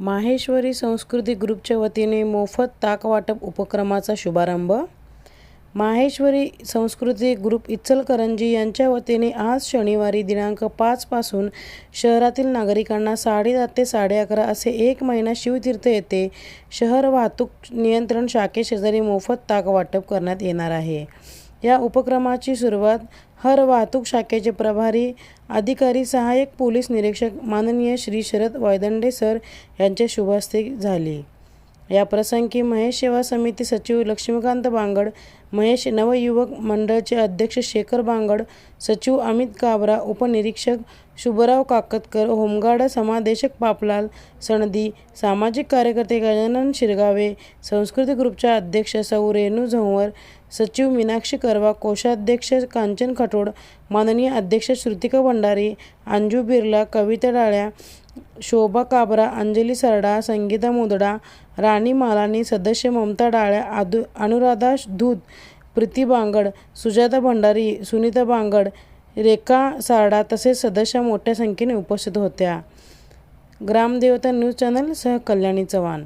माहेश्वरी संस्कृती ग्रुपच्या वतीने मोफत ताक वाटप उपक्रमाचा शुभारंभ. माहेश्वरी संस्कृती ग्रुप इचलकरंजी यांच्या वतीने आज शनिवारी दिनांक पाचपासून शहरातील नागरिकांना साडेसात ते साडे अकरा असे एक महिना शिवतीर्थ येथे शहर वाहतूक नियंत्रण शाखेशेजारी मोफत ताक वाटप करण्यात येणार आहे. या उपक्रमाची सुरुवात हर वाहतूक शाखेचे प्रभारी अधिकारी सहाय्यक पोलीस निरीक्षक माननीय श्री शरद वायदंडे सर यांच्या शुभहस्ते झाली. या प्रसंगी महेश सेवा समिती सचिव लक्ष्मीकांत बांगड महेश नवयुवक मंडळचे अध्यक्ष शेखर बांगड सचिव अमित काबरा उपनिरीक्षक शुभराव काकतकर होमगार्ड समादेशक पापलाल सणदी सामाजिक कार्यकर्ते गजानन शिरगावे संस्कृती ग्रुपच्या अध्यक्ष सौ रेणू झंवर सचिव मीनाक्षी करवा कोषाध्यक्ष कांचन खटोड माननीय अध्यक्ष श्रुतिका भंडारी अंजू बिर्ला कविता डाळ्या शोभा काबरा अंजली सरडा संगीता मुदडा राणी मालानी सदस्य ममता डाळ्या आदु अनुराधा धूत प्रीती बांगड सुजाता भंडारी सुनीता बांगड रेखा सारडा तसेच सदस्य मोठ्या संख्येने उपस्थित होत्या. ग्रामदेवता न्यूज चॅनल सह कल्याणी चव्हाण.